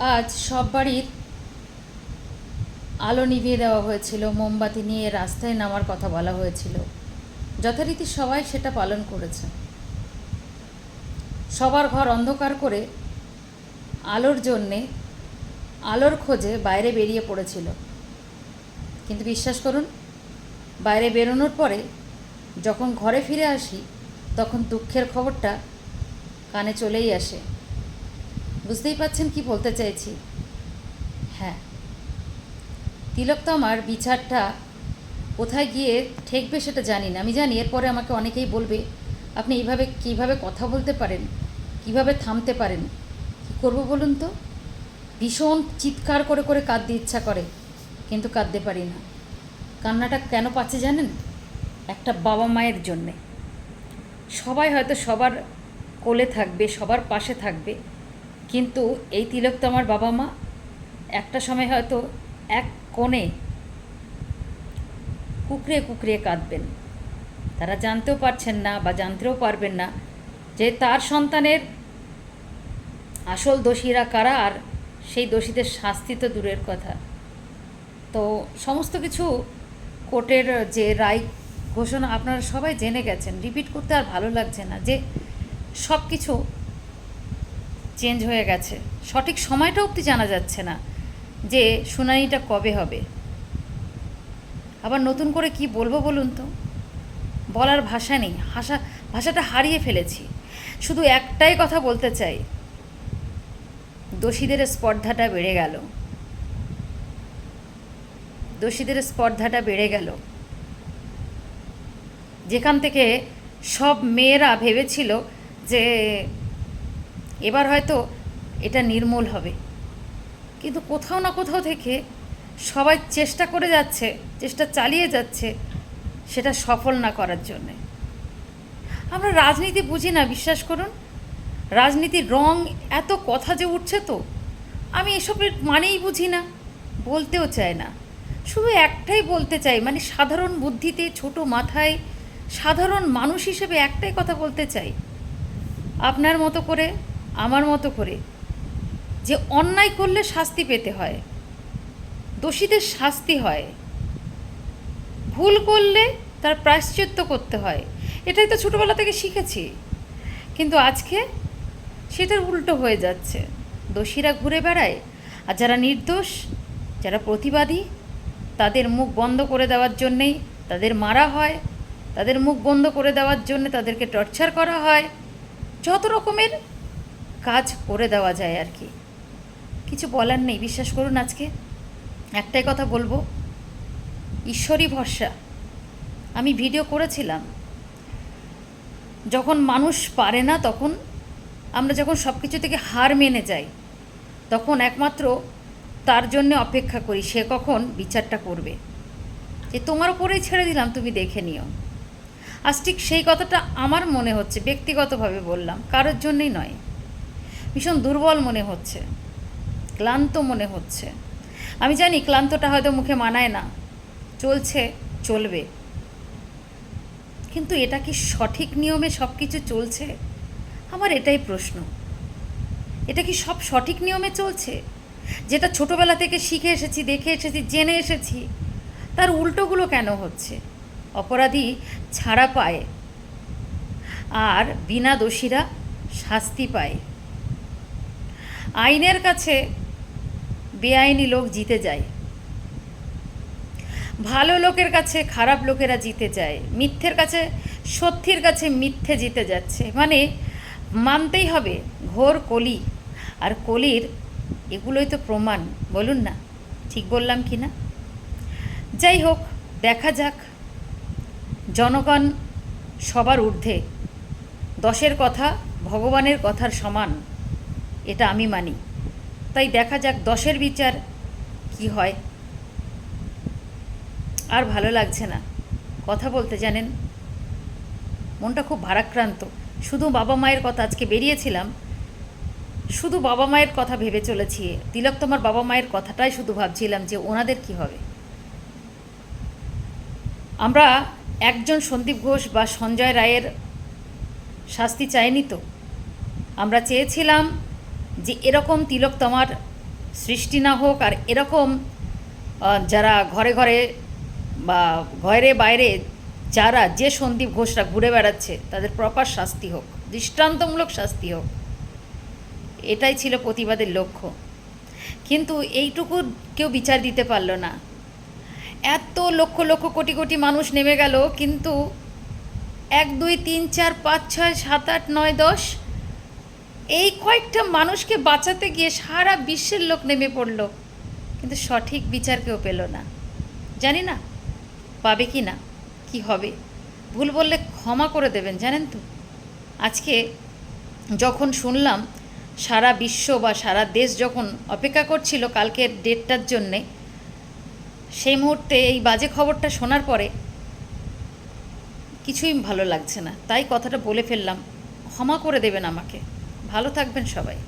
আজ সব বাড়ির আলো নিভিয়ে দেওয়া হয়েছিল। মোমবাতি নিয়ে রাস্তায় নামার কথা বলা হয়েছিল। যথারীতি সবাই সেটা পালন করেছে। সবার ঘর অন্ধকার করে আলোর জন্যে, আলোর খোঁজে বাইরে বেরিয়ে পড়েছিল। কিন্তু বিশ্বাস করুন, বাইরে বেরোনোর পরে যখন ঘরে ফিরে আসি, তখন দুঃখের খবরটা কানে চলেই আসে। বুঝতেই পাচ্ছেন কি বলতে চাইছি? হ্যাঁ। তিলক তো আমার বিচারটা কোথায় গিয়ে ঠেকবে সেটা জানি না। আমি জানি এরপরে আমাকে অনেকেই বলবে, আপনি এইভাবে কীভাবে কথা বলতে পারেন? কীভাবে থামতে পারেন? কী করব বলুন তো? ভীষণ চিৎকার করে করে কাঁদতে ইচ্ছা করে, কিন্তু কাঁদতে পারি না। কান্নাটা কেন পাচ্ছে জানেন? একটা বাবা মায়ের জন্যে। সবাই হয়তো সবার কোলে থাকবে, সবার পাশে থাকবে কিন্তু এই তিলক তো আমার বাবা মা। একটা সময় হয়তো এক কোণে কুকড়ে কুকড়ে কাঁদবেন। তারা জানতেও পারছেন না বা জানতেও পারবেন না যে তার সন্তানের আসল দোষীরা কারা আর সেই দোষীদের শাস্তি তো দূরের কথা। তো সমস্ত কিছু কোর্টের যে রায় ঘোষণা আপনারা সবাই জেনে গেছেন। রিপিট করতে আর ভালো লাগছে না যে সব কিছু চেঞ্জ হয়ে গেছে। সঠিক সময়টা অবধি জানা যাচ্ছে না যে শুনানিটা কবে হবে। আবার নতুন করে কি বলব বলুন তো? বলার ভাষা নেই। ভাষা ভাষাটা হারিয়ে ফেলেছি। শুধু একটাই কথা বলতে চাই। দোষীদের স্পর্ধাটা বেড়ে গেল। দোষীদের স্পর্ধাটা বেড়ে গেল। যেখান থেকে সব মেয়েরা ভেবেছিল যে এবার হয়তো এটা নির্মূল হবে। কিন্তু কোথাও না কোথাও থেকে সবাই চেষ্টা করে যাচ্ছে, চেষ্টা চালিয়ে যাচ্ছে সেটা সফল না করার জন্যে। আমরা রাজনীতি বুঝি না, বিশ্বাস করুন। রাজনীতির রং এত কথা যে উঠছে তো, আমি এসবের মানেই বুঝি না, বলতেও চাই না। শুধু একটাই বলতে চাই মানে সাধারণ বুদ্ধিতে, ছোট মাথায়, সাধারণ মানুষ হিসেবে একটাই কথা বলতে চাই। আপনার মতো করে আমার মতো করে, যে অন্যায় করলে শাস্তি পেতে হয়, দোষীদের শাস্তি হয়, ভুল করলে তার প্রায়শ্চিত্ত করতে হয়, এটাই তো ছোটোবেলা থেকে শিখেছি। কিন্তু আজকে সেটার উল্টো হয়ে যাচ্ছে। দোষীরা ঘুরে বেড়ায়, আর যারা নির্দোষ, যারা প্রতিবাদী, তাদের মুখ বন্ধ করে দেওয়ার জন্যেই তাদের মারা হয়, তাদের মুখ বন্ধ করে দেওয়ার জন্য তাদেরকে টর্চার করা হয়, যত রকমের কাজ করে দেওয়া যায় আর কি। কিছু বলার নেই, বিশ্বাস করুন আজকে। একটাই কথা বলব, ঈশ্বরই ভরসা। আমি ভিডিও করেছিলাম। যখন মানুষ পারে না তখন আমরা যখন সব কিছু থেকে হার মেনে যাই, তখন একমাত্র তার জন্য অপেক্ষা করি, সে কখন বিচারটা করবে। যে তোমার উপরেই ছেড়ে দিলাম, তুমি দেখে নিও। আজ ঠিক সেই কথাটা আমার মনে হচ্ছে, ব্যক্তিগতভাবে বললাম, কারোর জন্যই নয়। ভীষণ দুর্বল মনে হচ্ছে, ক্লান্ত মনে হচ্ছে। আমি জানি ক্লান্তটা হয়তো মুখে মানায় না, চলছে, চলবে। কিন্তু এটা কি সঠিক নিয়মে সব কিছু চলছে? আমার এটাই প্রশ্ন। এটা কি সব সঠিক নিয়মে চলছে? যেটা ছোটোবেলা থেকে শিখে এসেছি, দেখে এসেছি, জেনে এসেছি, তার উল্টোগুলো কেন হচ্ছে? অপরাধী ছাড়া পায়, আর বিনা দোষীরা শাস্তি পায়। আইনের কাছে বেআইনি লোক জিতে যায়। ভালো লোকের কাছে খারাপ লোকেরা জিতে যায়। মিথ্যের কাছে, সত্যির কাছে মিথ্যে জিতে যাচ্ছে। মানে মানতেই হবে, ঘোর কলি। আর কলির এগুলোই তো প্রমাণ, বলুন না, ঠিক বললাম কি না? যাই হোক, দেখা যাক। জনগণ সবার ঊর্ধ্বে। দশের কথা ভগবানের কথার সমান। এটা আমি মানি। তাই দেখা যাক দশের বিচার কি হয়। আর ভালো লাগছে না। কথা বলতে জানেন, মনটা খুব ভারাক্রান্ত। শুধু বাবা মায়ের কথা আজকে বেরিয়েছিলাম, শুধু বাবা মায়ের কথা ভেবে চলেছি। তিলক, তোমার বাবা মায়ের কথাটাই শুধু ভাবছিলাম যে ওনাদের কি হবে। আমরা একজন সন্দীপ ঘোষ বা সঞ্জয় রায়ের শাস্তি চাইনি তো। আমরা চেয়েছিলাম যে এরকম তিলক তোমার সৃষ্টি না হোক আর এরকম যারা ঘরে ঘরে বা ঘরে বাইরে যারা যে সন্দীপ ঘোষরা ঘুরে বেড়াচ্ছে, তাদের প্রপার শাস্তি হোক, দৃষ্টান্তমূলক শাস্তি হোক, এটাই ছিল প্রতিবাদের লক্ষ্য। কিন্তু এইটুকু কেউ বিচার দিতে পারল না। এত লক্ষ লক্ষ কোটি কোটি মানুষ নেমে গেল, কিন্তু এক, দুই, তিন, চার, পাঁচ, ছয়, সাত, আট, নয়, দশ এই কয়েকটা মানুষকে বাঁচাতে গিয়ে সারা বিশ্বের লোক নেমে পড়ল। কিন্তু সঠিক বিচার কেউ পেল না। জানি না, পাবে কি না, কি হবে? ভুল বললে ক্ষমা করে দেবেন, জানেন তো? আজকে যখন শুনলাম, সারা বিশ্ব বা সারা দেশ যখন অপেক্ষা করছিল কালকের ডেটটার জন্যে, সেই মুহূর্তে এই বাজে খবরটা শোনার পরে কিছুই ভালো লাগছে না। তাই কথাটা বলে ফেললাম, ক্ষমা করে দেবেন আমাকে। ভালো থাকবেন সবাই।